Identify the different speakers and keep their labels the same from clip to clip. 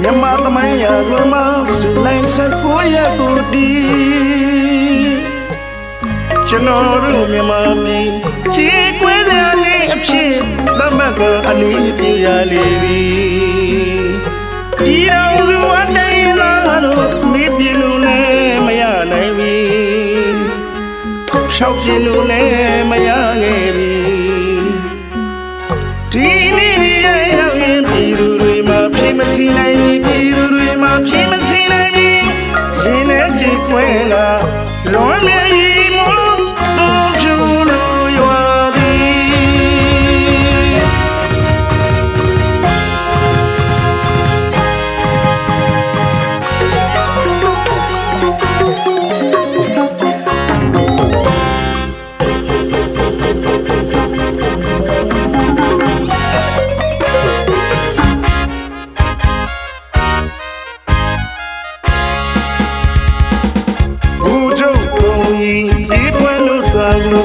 Speaker 1: မြန်မာသမိုင်းရာဇဝင်မှာစုနိုင်ဆက်ကိုရကိုဒီကျွန်တော်တို့မြန်မာပြည်ချီးကွဲစရာလေးအဖြစ်သမတ်ကအလေးပြရလေပြီ ဖြောက်ပြည်လူနဲ့မရခဲ့ပြီဒီနေ့ရရောက်ရင်ပြည်သူတွေမှာဖြစ်မစီနိုင်ပြီပြည်သူတွေမှာဖြစ်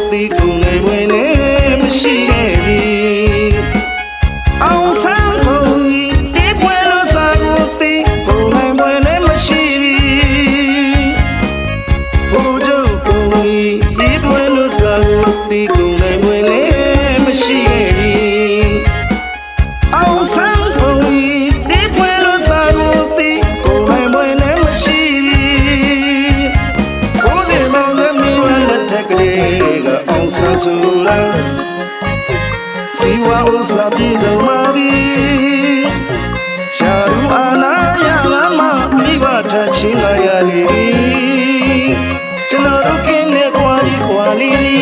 Speaker 1: စာလို့တီးကုန်နေဝင်နေမရှိခဲ့ စားပြေဆုံးမာသည်ရှာရူအာနာယငါမမိဘထချင်းလာရလေကျွန်တော်တို့ကင်းနေကွာဒီကွာလီလီ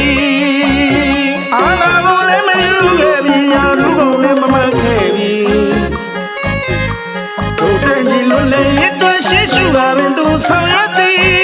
Speaker 1: အာနာကိုလည်းမယူခဲ့ပြီယာရူကိုလည်းမမခဲ့ပြီတို့တဲ့ဒီလွန်လေရတဲ့ရှိရှုတာပင်သူဆောင်ရသည်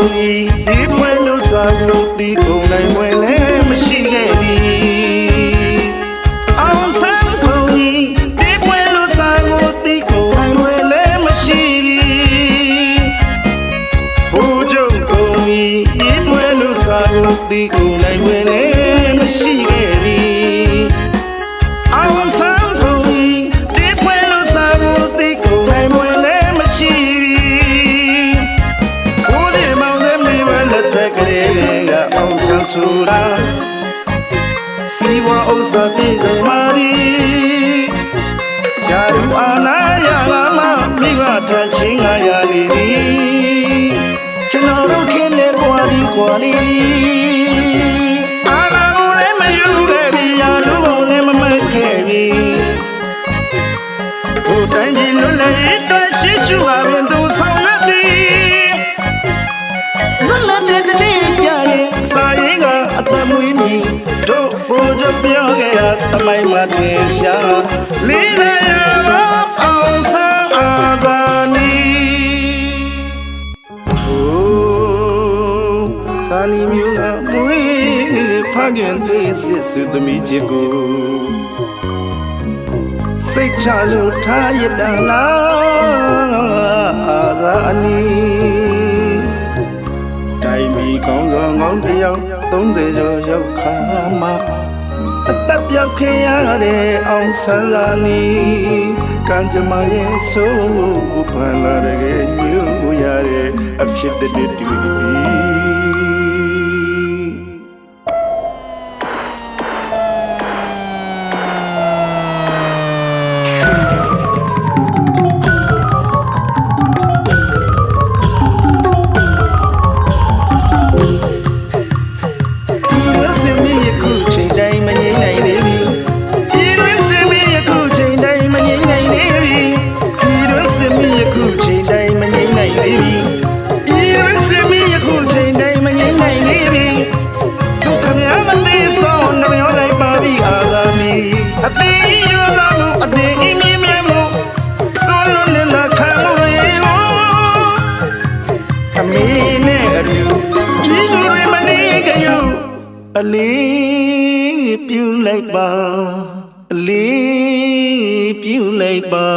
Speaker 1: ပ်ကုန်ဤဒီပွင့်လို့စာလို့ဒီကုန်နိုင်ဝင်လည်းမရှိခဲ့ပြီအောင်ဆန်းကုန်ဤဒီပွင့်လို့စာလို့ဒီကုန်နိုင်ဝင်လည်းမရှိပြီဘူကျုပ်ကုန်ဤဒီပွင့်လို့စာလို့ဒီကုန်နိုင်ဝင်လည်းမရှိခဲ့ ဆန်းဆူလာစီဝဥစ္စာပြေဆုံးမာရီယာရူအာနာယလာမမိဘထချင်းငါရလီကျွန်တော်တို့ခင်းနေကွာဒီကွာလီအာနာကိုလည်းမယူခဲ့ပြီယာရူကိုလည်းမမတ်ခဲ့ပြီဘုတိုင်းဒီ တို့ဘိုးချုပ်ပြောခဲ့တာတမိုင်းမှာတင်ရှာလေးရရတော့အောင်ဆန်းအာသာနီဟိုသာလီမျိုးကမွေးဖခင်တွေစစ်စုသမီးချစ်ကိုစိတ်ချလို့ထားရတနာ 30ကျော်ရောက်ခါမှာအသက်ပြောက်ခင်ရတဲ့အောင်ဆန်းလာနီကံကြမ္မာရဲ့ဆိုးဖန်လာတဲ့ညူရတဲ့အဖြစ်တဲ့တူပြီ အလေးပြုလိုက်ပါအလေးပြုလိုက်ပါ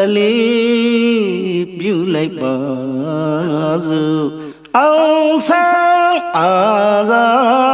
Speaker 1: အလေးပြုလိုက်ပါစို့အောင်ဆန်းအာသာနီ